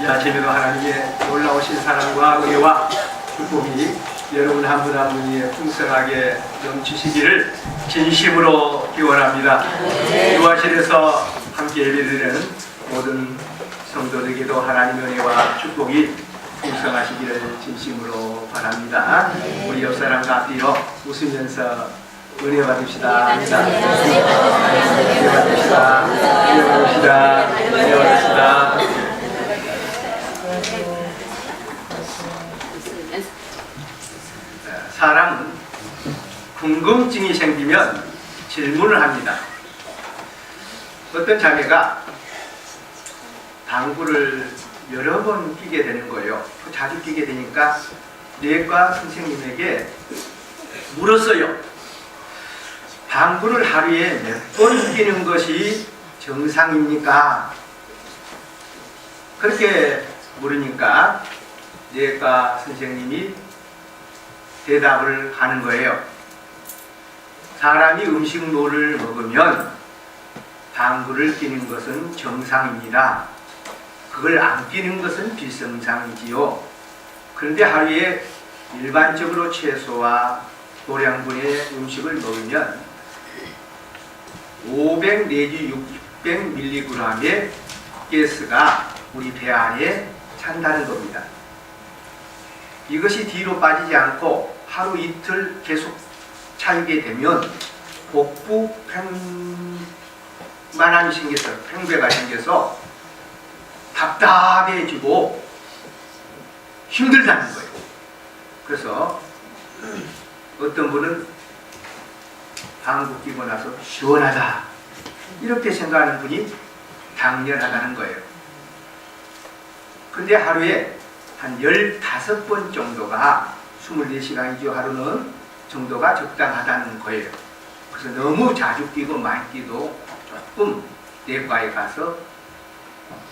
이 아침에도 하나님의 놀라우신 사랑과 은혜와 축복이 여러분 한 분 한 분이 풍성하게 넘치시기를 진심으로 기원합니다. 유아실에서 함께 예배드리는 모든 성도들에게도 하나님의 은혜와 축복이 풍성하시기를 진심으로 바랍니다. 우리 옆 사람과 앞뒤로 웃으면서 은혜 받읍시다. 합니다. 은혜 받읍시다. 은혜 받읍시다. 은혜 받읍시다. 사람은 궁금증이 생기면 질문을 합니다. 어떤 자매가 방구를 여러 번 끼게 되는 거예요. 자주 끼게 되니까 뇌과 선생님에게 물었어요. 방구를 하루에 몇번 끼는 것이 정상입니까? 그렇게 물으니까 뇌과 선생님이 대답을 하는 거예요. 사람이 음식물을 먹으면 방구를 끼는 것은 정상입니다. 그걸 안 끼는 것은 비정상이지요. 그런데 하루에 일반적으로 채소와 고량분의 음식을 먹으면 500 내지 600mg의 가스가 우리 배 안에 찬다는 겁니다. 이것이 뒤로 빠지지 않고 하루 이틀 계속 차이게 되면 복부 팽만함이 생겨서 팽배가 생겨서 답답해지고 힘들다는 거예요. 그래서 어떤 분은 방구 끼고 나서 시원하다 이렇게 생각하는 분이 당연하다는 거예요. 근데 하루에 한 15번 정도가 24시간이죠 하루는 정도가 적당하다는 거예요. 그래서 너무 자주 끼고 많이 끼도 조금 내과에 가서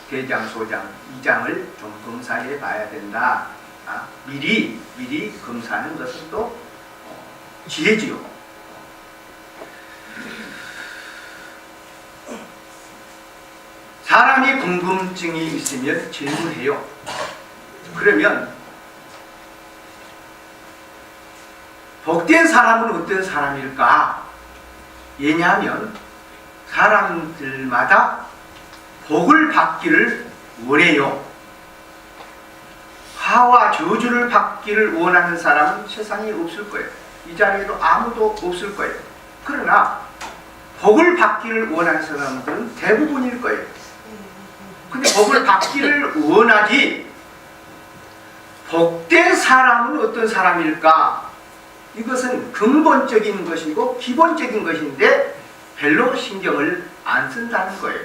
대장, 소장, 이장을 좀 검사해 봐야 된다. 아, 미리 미리 검사하는 것은 또 어, 지혜지요. 사람이 궁금증이 있으면 질문해요. 그러면 복된 사람은 어떤 사람일까? 왜냐하면 사람들마다 복을 받기를 원해요. 화와 저주를 받기를 원하는 사람은 세상에 없을 거예요. 이 자리에도 아무도 없을 거예요. 그러나 복을 받기를 원하는 사람들은 대부분일 거예요. 근데 복을 받기를 원하지 복된 사람은 어떤 사람일까? 이것은 근본적인 것이고 기본적인 것인데 별로 신경을 안 쓴다는 거예요.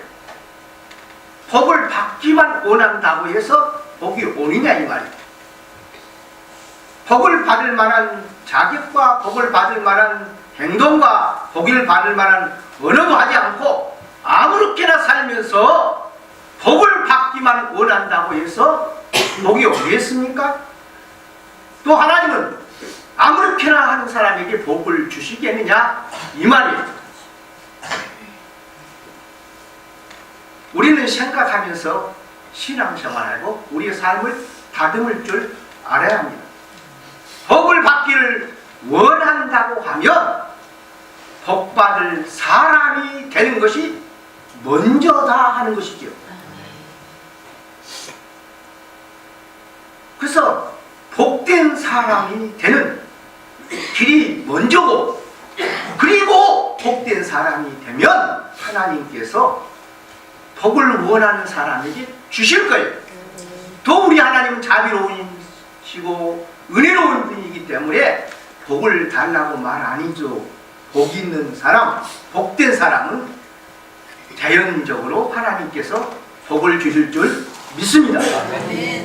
복을 받기만 원한다고 해서 복이 오느냐 이 말이에요. 복을 받을 만한 자격과 복을 받을 만한 행동과 복을 받을 만한 언어도 하지 않고 아무렇게나 살면서 복을 받기만 원한다고 해서 복이 오겠습니까? 또 하나님은 아무렇게나 하는 사람에게 복을 주시겠느냐 이 말이에요. 우리는 생각하면서 신앙생활하고 우리의 삶을 다듬을 줄 알아야 합니다. 복을 받기를 원한다고 하면 복 받을 사람이 되는 것이 먼저다 하는 것이죠. 그래서 복된 사람이 되는 길이 먼저고 그리고 복된 사람이 되면 하나님께서 복을 원하는 사람에게 주실 거예요. 또 우리 하나님은 자비로우시고 은혜로운 분이기 때문에 복을 달라고 말 아니죠. 복 있는 사람, 복된 사람은 자연적으로 하나님께서 복을 주실 줄 믿습니다.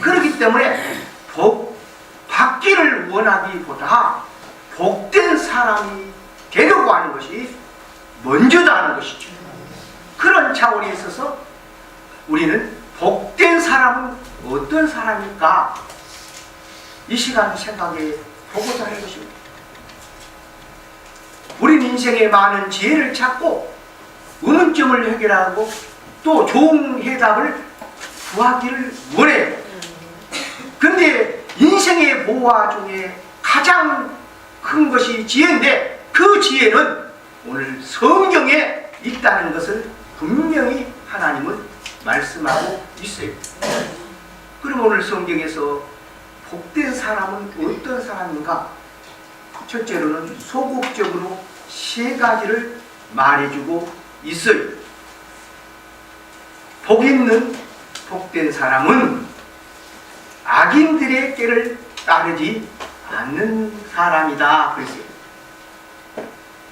그렇기 때문에 복 받기를 원하기보다 복된 사람이 되려고 하는 것이 먼저다 하는 것이죠. 그런 차원에 있어서 우리는 복된 사람은 어떤 사람일까? 이 시간 생각해 보고자 하는 것입니다. 우리 인생에 많은 지혜를 찾고 의문점을 해결하고 또 좋은 해답을 구하기를 원해요. 근데 인생의 보화 중에 가장 큰 것이 지혜인데 그 지혜는 오늘 성경에 있다는 것을 분명히 하나님은 말씀하고 있어요. 그럼 오늘 성경에서 복된 사람은 어떤 사람인가? 첫째로는 소극적으로 세 가지를 말해주고 있어요. 복 있는 복된 사람은 악인들의 깨를 따르지 않는 사람이다. 그랬어요.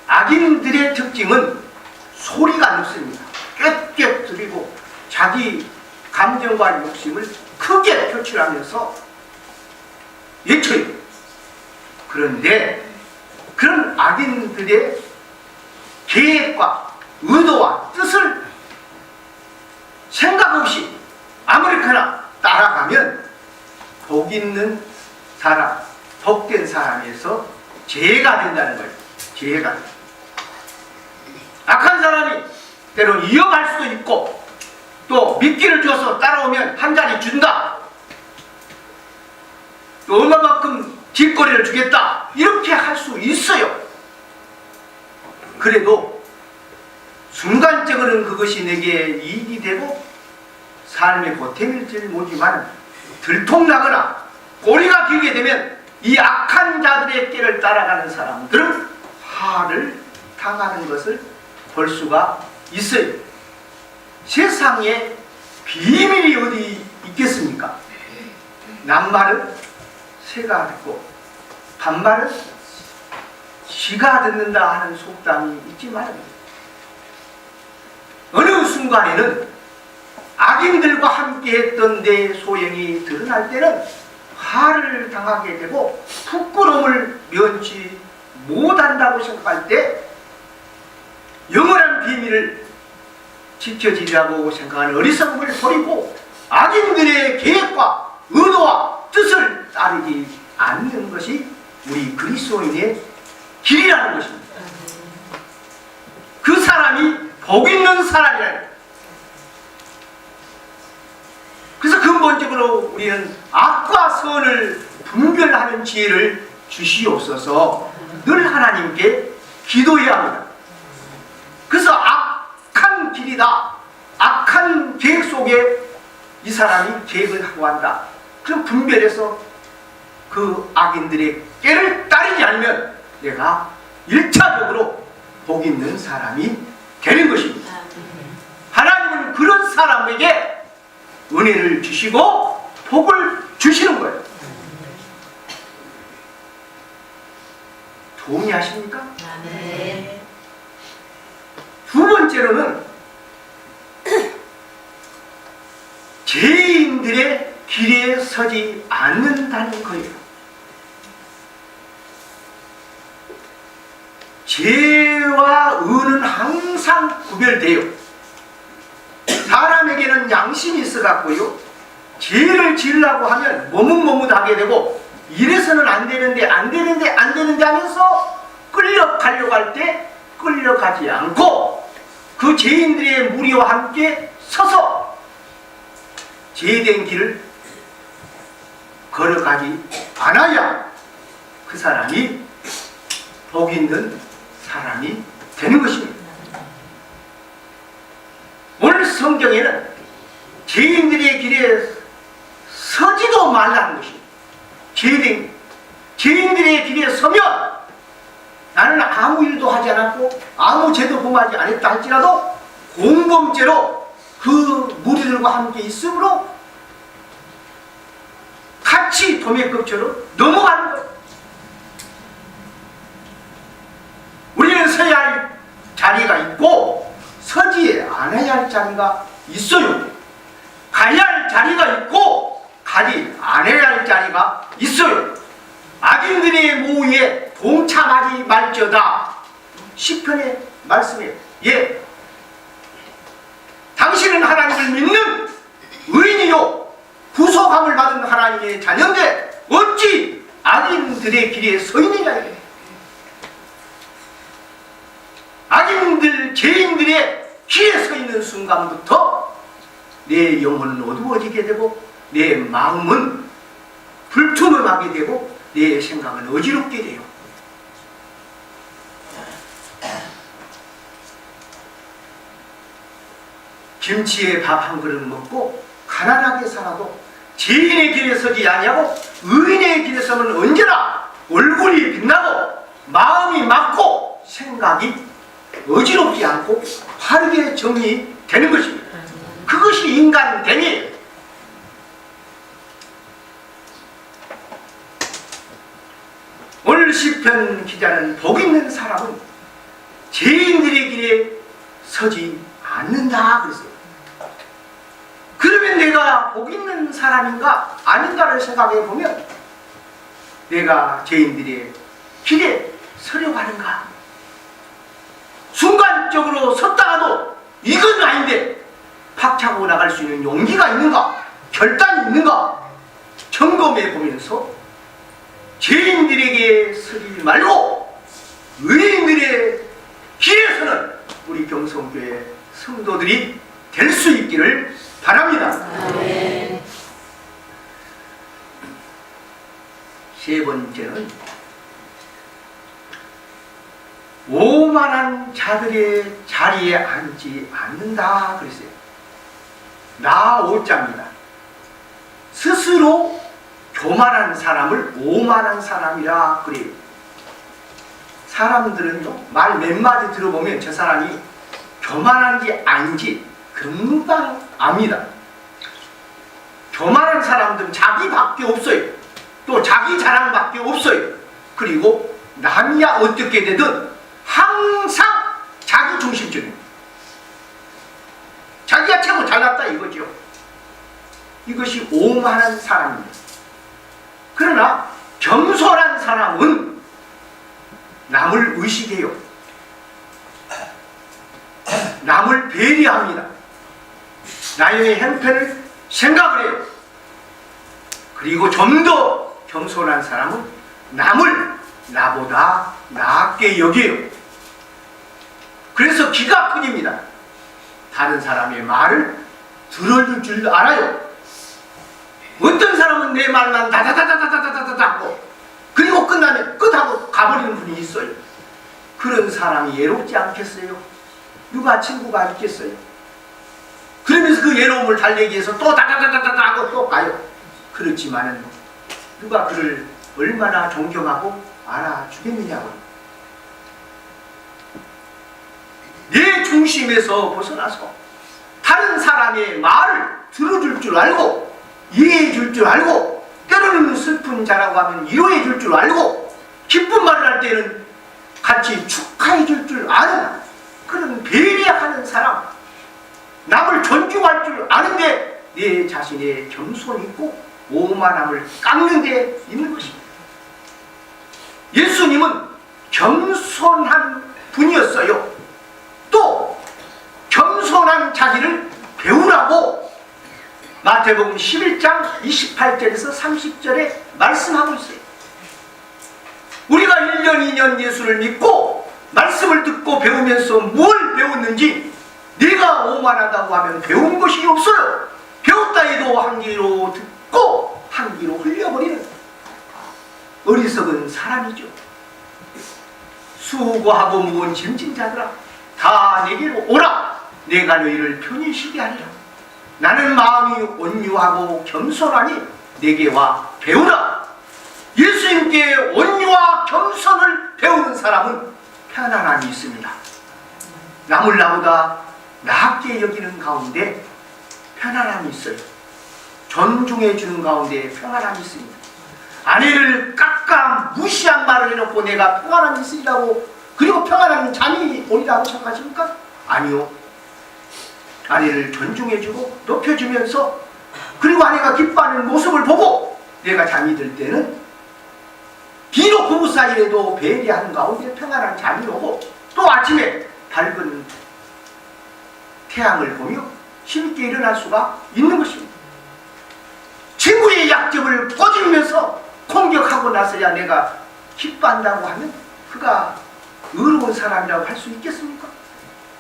악인들의 특징은 소리가 높습니다. 꽥꽥 들리고 자기 감정과 욕심을 크게 표출하면서 외쳐요. 그런데 그런 악인들의 계획과 의도와 뜻을 생각 없이 아무렇게나 따라가면 복 있는 사람, 복된 사람에서 죄가 된다는 거예요. 죄가. 악한 사람이 때론 이어갈 수도 있고 또 미끼를 줘서 따라오면 한 자리 준다. 또 얼마만큼 뒷거리를 주겠다. 이렇게 할 수 있어요. 그래도 순간적으로는 그것이 내게 이익이 되고 삶의 보탬일지를 모르지만 들통나거나 꼬리가 길게 되면 이 악한 자들의 길을 따라가는 사람들은 화를 당하는 것을 볼 수가 있어요. 세상에 비밀이 어디 있겠습니까? 남말은 새가 듣고 반말은 쥐가 듣는다 하는 속담이 있지만 어느 순간에는 악인들과 함께 했던 내 소행이 드러날 때는 화를 당하게 되고 부끄러움을 면치 못한다고 생각할 때 영원한 비밀을 지켜지려고 생각하는 어리석음을 버리고 악인들의 계획과 의도와 뜻을 따르지 않는 것이 우리 그리스도인의 길이라는 것입니다. 그 사람이 복 있는 사람이라는 거예요. 그래서 근본적으로 우리는 악과 선을 분별하는 지혜를 주시옵소서 늘 하나님께 기도해야 합니다. 그래서 악한 길이다. 악한 계획 속에 이 사람이 계획을 하고 한다. 그럼 분별해서 그 악인들의 깨를 따르지 않으면 내가 일차적으로 복 있는 사람이 되는 것입니다. 하나님은 그런 사람에게 은혜를 주시고 복을 주시는 거예요. 동의하십니까? 네. 두 번째로는 죄인들의 길에 서지 않는다는 거예요. 죄와 의는 항상 구별돼요. 사람에게는 양심이 있어갖고요. 죄를 지으려고 하면 머뭇머뭇하게 되고 이래서는 안 되는데 안 되는데 안 되는데 하면서 끌려가려고 할 때 끌려가지 않고 그 죄인들의 무리와 함께 서서 죄된 길을 걸어가지 않아야 그 사람이 복 있는 사람이 되는 것입니다. 오늘 성경에는 죄인들의 길에 서지도 말라는 것입니다. 죄인, 죄인들의 길에 서면 나는 아무 일도 하지 않았고 아무 죄도 범하지 않았다 할지라도 공범죄로 그 무리들과 함께 있으므로 같이 도매급처럼 넘어가는 거예요. 우리는 서야 할 자리가 있고 서지 않아야 할 자리가 있어요. 가야 할 자리가 있고 가지 않아야 할 자리가 있어요. 악인들의 모의에 동참하지 말지어다. 시편의 말씀에 예. 당신은 하나님을 믿는 의인이요 구속함을 받은 하나님의 자녀인데 어찌 악인들의 길에 서 있느냐. 악인들 죄인들의 길에 서 있는 순간부터 내 영혼은 어두워지게 되고 내 마음은 불투명하게 되고 내 생각은 어지럽게 돼요. 김치에 밥 한 그릇 먹고 가난하게 살아도 죄인의 길에 서지 아니하고 의인의 길에 서면 언제나 얼굴이 빛나고 마음이 맑고 생각이 어지럽지 않고 바르게 정리되는 것입니다. 그것이 인간됨이에요. 오늘 시편 기자는 복 있는 사람은 죄인들의 길에 서지 않는다 그랬어요. 그러면 내가 복 있는 사람인가 아닌가를 생각해 보면 내가 죄인들의 길에 서려고 하는가 순간적으로 섰다가도 이건 아닌데 박차고 나갈 수 있는 용기가 있는가 결단이 있는가 점검해 보면서 죄인들에게 서지 말고 의인들의 길에서는 우리 경성교회 성도들이 될 수 있기를 바랍니다. 세 번째는 오만한 자들의 자리에 앉지 않는다 그랬어요. 나 오자입니다. 스스로 교만한 사람을 오만한 사람이라 그래요. 사람들은요 말 몇 마디 들어보면 저 사람이 교만한지 아닌지 금방 압니다. 교만한 사람들은 자기밖에 없어요. 또 자기 자랑밖에 없어요. 그리고 남이야 어떻게 되든 항상 자기 중심적입니다. 최고 잘났다 이거죠. 이것이 오만한 사람입니다. 그러나 겸손한 사람은 남을 의식해요. 남을 배려합니다. 나의 형편을 생각을 해요. 그리고 좀 더 겸손한 사람은 남을 나보다 낫게 여겨요. 그래서 기가 크집니다. 다른 사람의 말을 들어줄 줄 알아요. 어떤 사람은 내 말만 다다다다다다다다 하고 그리고 끝나면 끝하고 가버리는 분이 있어요. 그런 사람이 외롭지 않겠어요? 누가 친구가 있겠어요? 그러면서 그 외로움을 달래기 위해서 또 다다다다다 하고 또 가요. 그렇지만은 누가 그를 얼마나 존경하고 알아주겠느냐고. 내 중심에서 벗어나서 다른 사람의 말을 들어줄 줄 알고 이해해 줄 줄 알고 때로는 슬픈 자라고 하면 위로해 줄 줄 알고 기쁜 말을 할 때는 같이 축하해 줄 줄 아는 그런 배려하는 사람 남을 존중할 줄 아는데 내 자신의 겸손이 있고 오만함을 깎는 데 있는 것입니다. 예수님은 겸손한 분이었어요. 또 겸손한 자기를 배우라고 마태복음 11장 28절에서 30절에 말씀하고 있어요. 우리가 1년, 2년 예수를 믿고 말씀을 듣고 배우면서 뭘 배웠는지 내가 오만하다고 하면 배운 것이 없어요. 배웠다 해도 한 귀로 듣고 한 귀로 흘려버리는 어리석은 사람이죠. 수고하고 무거운 짐진 자들아 다 내게로 오라. 내가 너희를 편히 쉬게 하리라. 나는 마음이 온유하고 겸손하니 내게 와 배우라. 예수님께 온유와 겸손을 배우는 사람은 편안함이 있습니다. 남을 나보다 나게 여기는 가운데 편안함이 있어요. 존중해 주는 가운데 평안함이 있습니다. 아내를 깎아 무시한 말을 해놓고 내가 평안함이 있으리라고 그리고 평안한 잠이 오리라고 생각하십니까? 아니요. 아내를 존중해주고 높여주면서 그리고 아내가 기뻐하는 모습을 보고 내가 잠이 들 때는 비록 부부 사이에도 배려하는 가운데 평안한 잠이 오고 또 아침에 밝은 태양을 보며 힘있게 일어날 수가 있는 것입니다. 친구의 약점을 꼬집으면서 공격하고 나서야 내가 기뻐한다고 하면 그가 의로운 사람이라고 할 수 있겠습니까?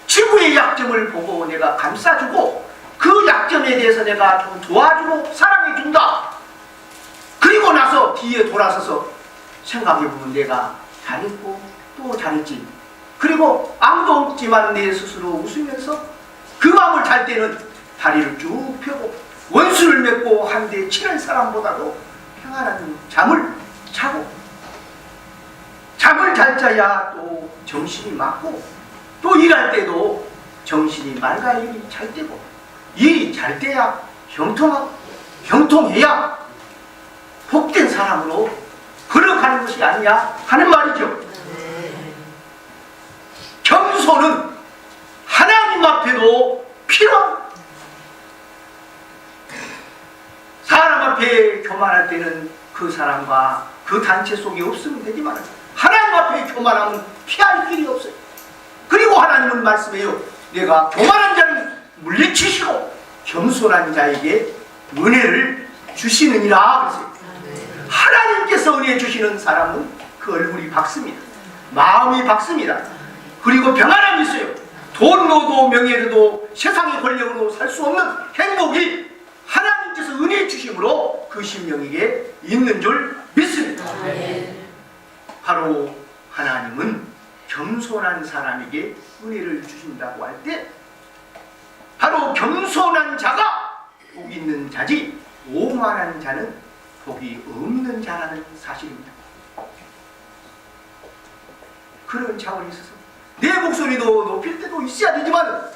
친구의 약점을 보고 내가 감싸주고 그그 약점에 대해서 내가 좀 도와주고 사랑해 준다. 그리고 나서 뒤에 돌아서서 생각해보면 내가 잘했고 또 잘했지. 그리고 아무도 없지만 내 스스로 웃으면서 그 밤을 잘 때는 다리를 쭉 펴고 원수를 맺고 한대 치는 사람보다도 평안한 잠을 자고 잠을 잘 자야 또 정신이 맑고 또 일할 때도 정신이 맑아야 일이 잘 되고 일이 잘 돼야 형통하고 형통해야 복된 사람으로 걸어가는 것이 아니냐 하는 말이죠. 겸손은 하나님 앞에도 필요합니다. 사람 앞에 교만할 때는 그 사람과 그 단체 속에 없으면 되지만 하나님 앞에 교만하면 피할 길이 없어요. 그리고 하나님은 말씀해요. 내가 교만한 자를 물리치시고 겸손한 자에게 은혜를 주시느니라 그랬어요. 하나님께서 은혜 주시는 사람은 그 얼굴이 밝습니다. 마음이 밝습니다. 그리고 평안함이 있어요. 돈로도 명예로도 세상의 권력으로 살 수 없는 행복이 하나님께서 은혜 주심으로 그 신명에게 있는 줄 믿습니다. 바로 하나님은 겸손한 사람에게 은혜를 주신다고 할 때 바로 겸손한 자가 복 있는 자지 오만한 자는 복이 없는 자라는 사실입니다. 그런 차원이 있어서 내 목소리도 높일 때도 있어야 되지만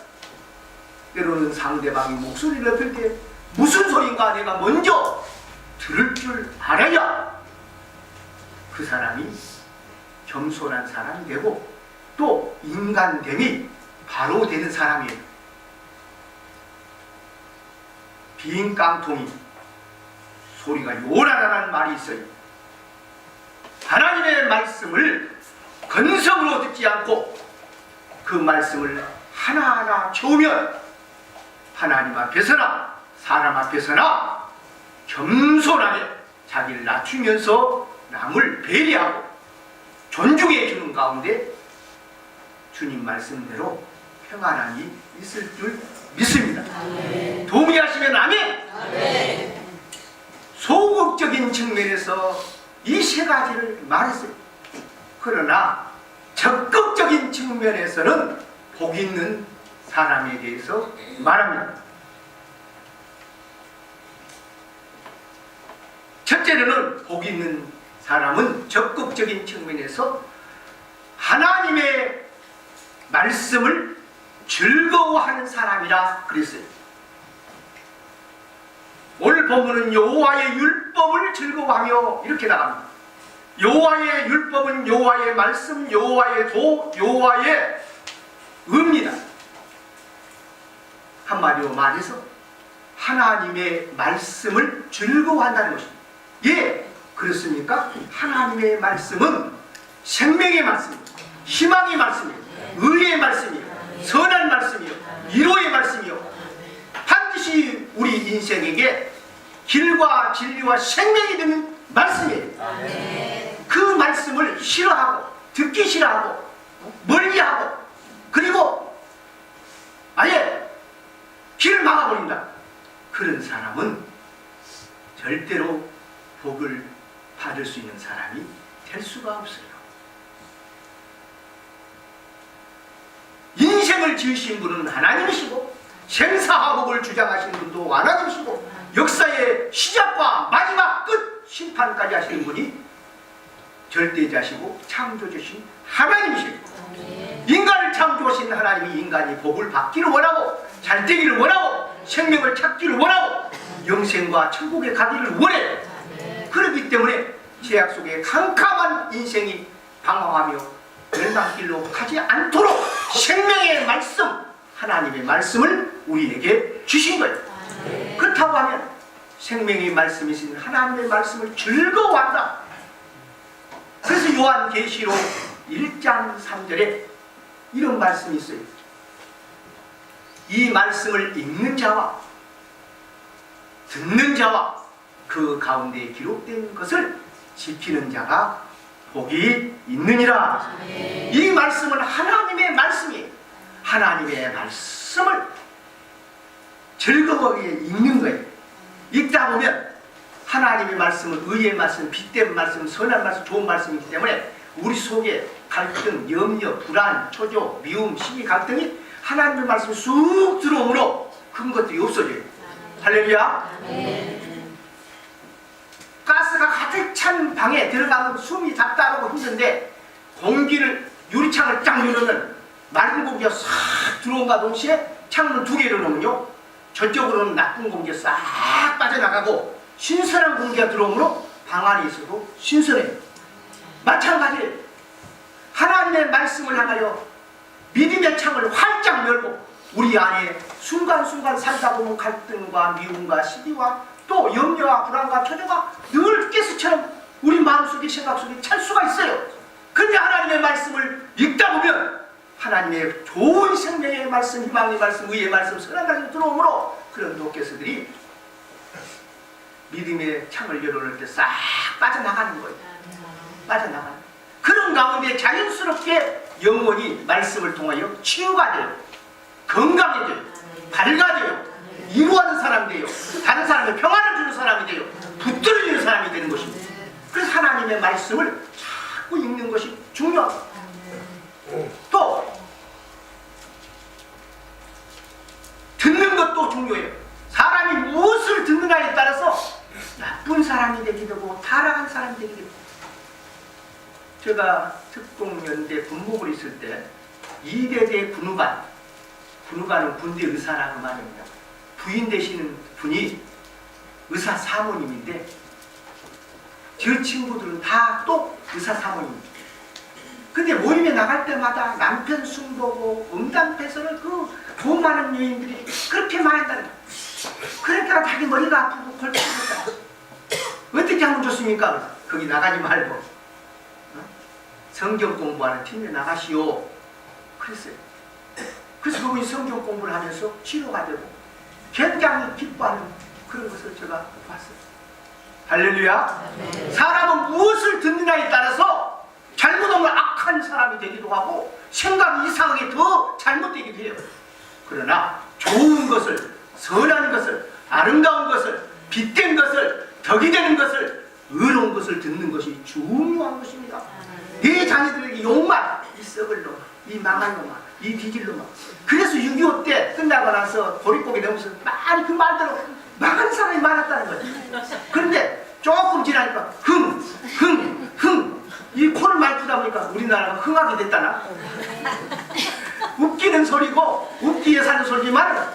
때로는 상대방이 목소리를 높일 때 무슨 소린가 내가 먼저 들을 줄 알아야 그 사람이 겸손한 사람이 되고 또 인간됨이 바로 되는 사람이에요. 빈 깡통이 소리가 요란하다는 말이 있어요. 하나님의 말씀을 건성으로 듣지 않고 그 말씀을 하나하나 채우면 하나님 앞에서나 사람 앞에서나 겸손하게 자기를 낮추면서 남을 배려하고 존중해 주는 가운데 주님 말씀대로 평안함이 있을 줄 믿습니다. 동의하시면 아멘. 소극적인 측면에서 이 세 가지를 말했어요. 그러나 적극적인 측면에서는 복 있는 사람에 대해서 말합니다. 첫째로는 복 있는 사람은 적극적인 측면에서 하나님의 말씀을 즐거워하는 사람이라 그랬어요. 오늘 본문은 여호와의 율법을 즐거워하며 이렇게 나갑니다. 여호와의 율법은 여호와의 말씀, 여호와의 도, 여호와의 의입니다. 한마디로 말해서 하나님의 말씀을 즐거워한다는 것입니다. 예, 그렇습니까? 하나님의 말씀은 생명의 말씀입니다. 희망의 말씀이에요. 의의 말씀이에요. 선한 말씀이요. 위로의 말씀이요. 반드시 우리 인생에게 길과 진리와 생명이 되는 말씀이에요. 그 말씀을 싫어하고 듣기 싫어하고 멀리하고 그리고 아예 길을 막아버린다. 그런 사람은 절대로 복을 받을 수 있는 사람이 될 수가 없어요. 인생을 지으신 분은 하나님이시고 생사화복을 주장하시는 분도 하나님이시고 역사의 시작과 마지막 끝 심판까지 하시는 분이 절대자시고 창조주신 하나님이시고 인간을 창조하신 하나님이 인간이 복을 받기를 원하고 잘 되기를 원하고 생명을 찾기를 원하고 영생과 천국에 가기를 원해요. 그렇기 때문에 제약 속에 캄캄한 인생이 방황하며 멸망길로 가지 않도록 생명의 말씀, 하나님의 말씀을 우리에게 주신 거예요. 그렇다고 하면 생명의 말씀이신 하나님의 말씀을 즐거워한다. 그래서 요한 계시록 1장 3절에 이런 말씀이 있어요. 이 말씀을 읽는 자와 듣는 자와 그 가운데 기록된 것을 지키는 자가 복이 있느니라. 이 말씀은 하나님의 말씀이에요. 하나님의 말씀을 즐거워하게 읽는 거예요. 읽다 보면 하나님의 말씀은 의의 말씀, 빛된 말씀, 선한 말씀, 좋은 말씀이기 때문에 우리 속에 갈등, 염려, 불안, 초조, 미움, 시기, 갈등이 하나님의 말씀이 쑥 들어오므로 그런 것들이 없어져요. 할렐루야. 가스가 가득 찬 방에 들어가면 숨이 답답하고 힘든데 공기를 유리창을 딱 열으면 맑은 공기가 싹 들어온과 동시에 창문을 두 개를 놓으면요 저쪽으로는 나쁜 공기가 싹 빠져나가고 신선한 공기가 들어오므로 방 안에 있어도 신선해요. 마찬가지로 하나님의 말씀을 향하여 믿음의 창을 활짝 열고 우리 안에 순간순간 살다 보면 갈등과 미움과 시기와 또 염려와 불안과 초조가 늘 가스처럼 우리 마음속에 생각 속에 찰 수가 있어요. 근데 하나님의 말씀을 읽다 보면 하나님의 좋은 생명의 말씀, 희망의 말씀, 의의 말씀, 선한 말씀이 들어오므로 그런 독개서들이 믿음의 창을 열어놓을 때 싹 빠져나가는 거예요. 빠져나가는 그런 가운데 자연스럽게 영혼이 말씀을 통하여 치유가 돼요. 건강해져요. 밝아져요. 이루하는 사람이 돼요. 다른 사람의 평안을 주는 사람이 돼요. 붙들어주는 사람이 되는 것입니다. 그래서 하나님의 말씀을 자꾸 읽는 것이 중요합니다. 또 듣는 것도 중요해요. 사람이 무엇을 듣느냐에 따라서 나쁜 사람이 되기도 하고 타락한 사람이 되기도 하고 제가 특공연대 군목을 있을 때 이대대 군우관 군우관은 군대 의사라고 말입니다. 부인 되시는 분이 의사 사모님인데 저 친구들은 다 또 의사 사모님입니다. 근데 모임에 나갈 때마다 남편 숨보고 응답해서는 그돈 많은 여인들이 그렇게 말한다는 거예요. 그러니까 자기 머리가 아프고 아프다. 어떻게 하면 좋습니까? 거기 나가지 말고 어? 성경 공부하는 팀에 나가시오. 그랬어요. 그래서 그분이 성경 공부를 하면서 치료가 되고 굉장히 기뻐하는 그런 것을 제가 봤어요. 할렐루야. 사람은 무엇을 듣느냐에 따라서 잘못하면 악한 사람이 되기도 하고 생각이 이상하게 더 잘못되기도 해요. 그러나 좋은 것을 선한 것을 아름다운 것을 빛된 것을 덕이 되는 것을 의로운 것을 듣는 것이 중요한 것입니다. 내 자녀들에게 욕만 이 썩을 놈, 이 망할 놈아, 이 뒤질 놈아. 그래서 6.25 때 끝나고 나서 보릿고개 넘으면서 많이 그 말대로 망한 사람이 많았다는 거예요. 그런데 조금 지나니까 흥, 흥, 흥. 이 코를 많이 푸다 보니까 우리나라가 흥하게 됐다나? 웃기는 소리고 웃기 위해 사는 소리지만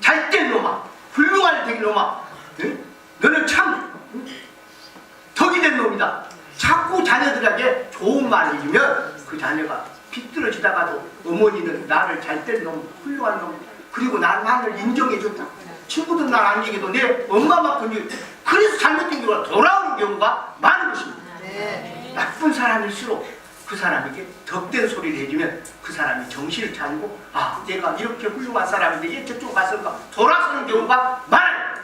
잘된 놈아, 훌륭한 된 놈아, 응? 너는 참 응? 덕이 된 놈이다. 자꾸 자녀들에게 좋은 말을 해주면 그 자녀가 비뚤어지다가도 어머니는 나를 잘된 놈, 훌륭한 놈, 그리고 나, 나를 인정해줬다. 친구들 날안 얘기해도 내 엄마만큼 그래서 잘못된 경우가 돌아오는 경우가 많은 것입니다. 나쁜 사람일수록 그 사람에게 덕된 소리를 해주면 그 사람이 정신을 차리고 아 내가 이렇게 훌륭한 사람인데 얘 저쪽 갔을까 돌아서는 경우가 많아요.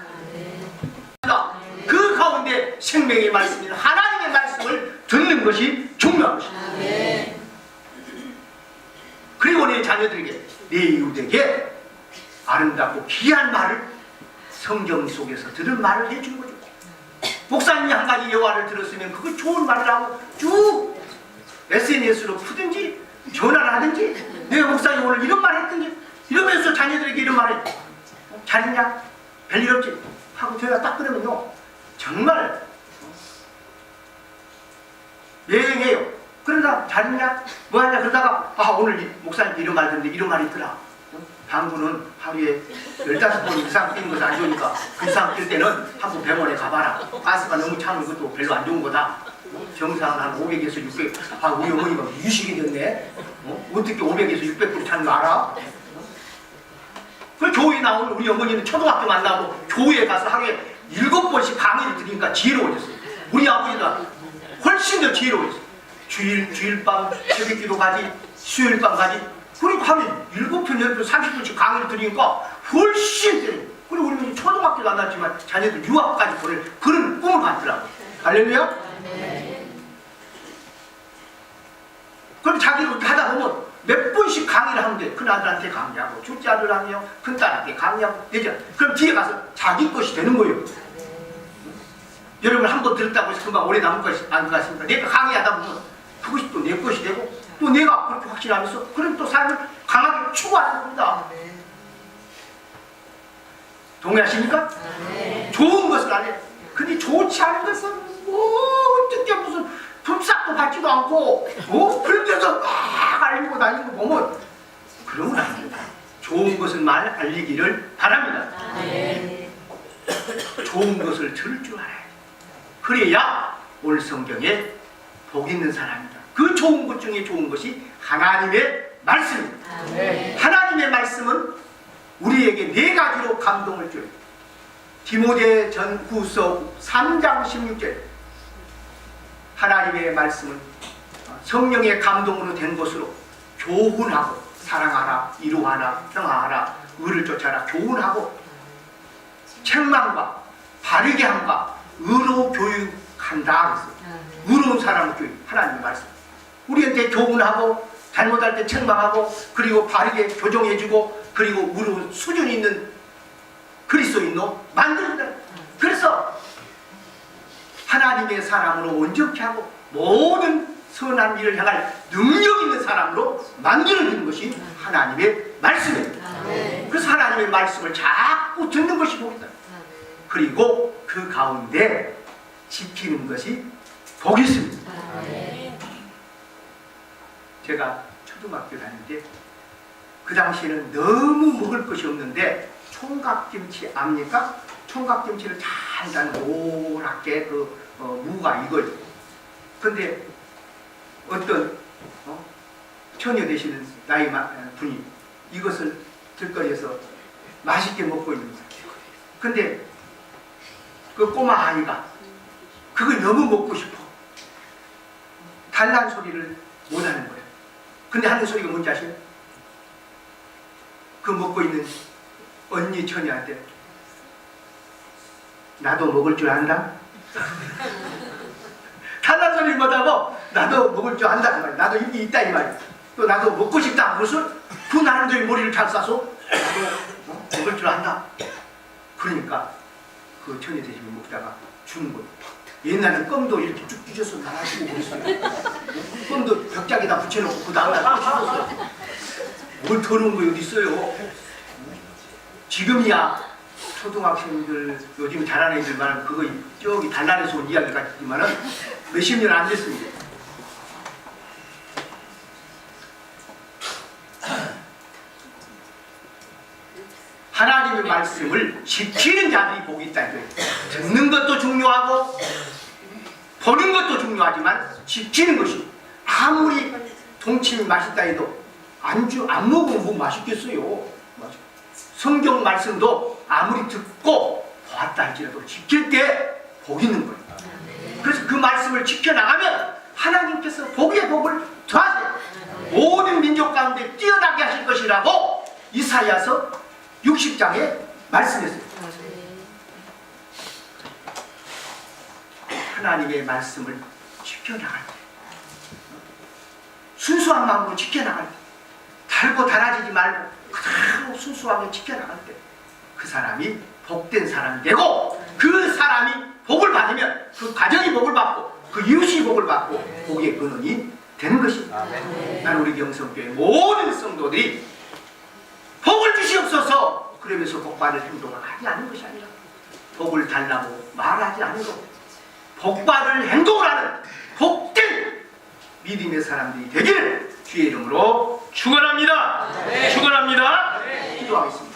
그 가운데 생명의 말씀인 하나님의 말씀을 듣는 것이 중요한 것입니다. 그리고 내 자녀들에게 내 이웃에게 아름답고 귀한 말을 성경 속에서 들은 말을 해준 거죠. 목사님이 한 가지 여화를 들었으면 그거 좋은 말을 하고 쭉 SNS로 푸든지 전화를 하든지 내가 목사님 오늘 이런 말 했든지 이러면서 자녀들에게 이런 말을 어, 잘했냐? 별일 없지? 하고 제가 딱 그러면요 정말 여행해요 그러다 잘했냐? 뭐하냐? 그러다가 아 오늘 이 목사님 이런 말 듣는데 이런 말이 있더라 어? 방구는 하루에 15번 이상 뛰는 것이 안 좋으니까 그 이상 뛸 때는 한번 병원에 가봐라 가스가 너무 차는 것도 별로 안 좋은 거다 정상은 한 500에서 600. 아, 우리 어머니가 유식이 됐네. 어? 어떻게 500에서 600불 차는 거 알아? 그 교회 나오는 우리 어머니는 초등학교 만나고 교회에 가서 하루에 일곱 번씩 강의를 들으니까 지혜로워졌어요. 우리 아버지가 훨씬 더 지혜로워졌어요. 주일, 주일밤 새벽 기도 가지, 수요일밤 가지. 그리고 하루에 일곱 편, 열 편, 30분씩 강의를 들으니까 훨씬 더. 그리고 우리 어머니 초등학교도 안 갔지만 자녀들 유학까지 보낼 그런 꿈을 갖더라고요. 할렐루야? 그럼 자기를 그렇게 하다 보면 몇 번씩 강의를 하는데 큰 아들한테 강의하고 둘째 아들 하며 큰 딸한테 강의하고 되죠. 그럼 뒤에 가서 자기 것이 되는 거예요. 여러분 한 번 들었다고 해서 금방 오래 남을 것이 안 같습니까? 내가 강의하다 보면 그것이 또 내 것이 되고 또 내가 그렇게 확신하면서 그럼 또 삶을 강하게 추구하는 겁니다. 동의하십니까? 좋은 것을 안 해. 근데 좋지 않은 것은 뭐 어떻게 무슨 품삯도 받지도 않고 어? 그런 데서 막 알리고 다니는 거 보면 그러면 안 된다. 좋은 것은 말 알리기를 바랍니다. 좋은 것을 들을 줄 알아야 돼. 그래야 오늘 성경에 복 있는 사람이다. 그 좋은 것 중에 좋은 것이 하나님의 말씀입니다. 하나님의 말씀은 우리에게 네 가지로 감동을 줘요. 디모데 전후서 3장 16절 하나님의 말씀은 성령의 감동으로 된 것으로 교훈하고 사랑하라, 이루하라, 평화하라, 의를 쫓아라, 교훈하고 책망과 바르게 함과 의로 교육한다 그랬어요. 의로운 사람을 교육, 하나님의 말씀. 우리한테 교훈하고 잘못할 때 책망하고 그리고 바르게 교정해주고 그리고 의로운 수준 있는 그리스도인으로 만든다. 그래서 하나님의 사람으로 온전케 하고 모든 선한 일을 향할 능력 있는 사람으로 만들어주는 것이 하나님의 말씀입니다. 그래서 하나님의 말씀을 자꾸 듣는 것이 복이다. 그리고 그 가운데 지키는 것이 복이 있습니다. 제가 초등학교 다닐 때 그 당시에는 너무 먹을 것이 없는데 총각김치 압니까? 총각김치를 잘단 노랗게 그 어, 무가 이걸 근데 어떤 어? 처녀 되시는 나이 마- 분이 이것을 들거리에서 맛있게 먹고 있는 거예요. 근데 그 꼬마 아이가 그걸 너무 먹고 싶어. 달란 소리를 못 하는 거예요. 근데 하는 소리가 뭔지 아세요? 그 먹고 있는 언니 처녀한테 나도 먹을 줄 안다? 달란 소리를 못하고 나도 먹을 줄 안다 그 말이야. 나도 입이 있다 이 말이야. 또 나도 먹고 싶다. 무슨 그 나름대로 머리를 잘 싸서 나도 어? 먹을 줄 안다. 그러니까 그 처녀 대신에 먹다가 죽는 거예요. 옛날엔 껌도 이렇게 쭉 찢어서 나가시고 그랬어요. 껌도 벽장에다 붙여놓고 그 다음에 찢었어요. 뭘 더러운 거 어디 있어요? 지금이야 초등학생들 요즘 잘하는 애들 말하면 그거 저기 달란에서 온 이야기 같지만은 몇십 년 안 됐습니다. 하나님의 말씀을 지키는 자들이 복이 있다. 듣는 것도 중요하고 보는 것도 중요하지만 지키는 것이 아무리 동치미 맛있다 해도 안주 안 먹으면 뭐 맛있겠어요. 성경 말씀도 아무리 듣고 보았다 할지라도 지킬 때복 있는 거예요. 그래서 그 말씀을 지켜나가면 하나님께서 복의 복을 더하세요. 모든 민족 가운데 뛰어나게 하실 것이라고 이사야서 60장에 말씀했어요. 하나님의 말씀을 지켜나갈 때 순수한 마음으로 지켜나갈 때 달고 달아지지 말고 그대로 순수하게 지켜나갈 때 그 사람이 복된 사람이 되고 그 사람이 복을 받으면 그 가정이 복을 받고 그 이웃이 복을 받고 복의 근원이 되는 것입니다. 나는 우리 경성교회 모든 성도들이 복을 주시옵소서 그러면서 복받을 행동을 하지 않는 것이 아니라 복을 달라고 말하지 않는 것 복받을 행동을 하는 복된 믿음의 사람들이 되기를 주의 이름으로 축원합니다. 축원합니다. 기도하겠습니다.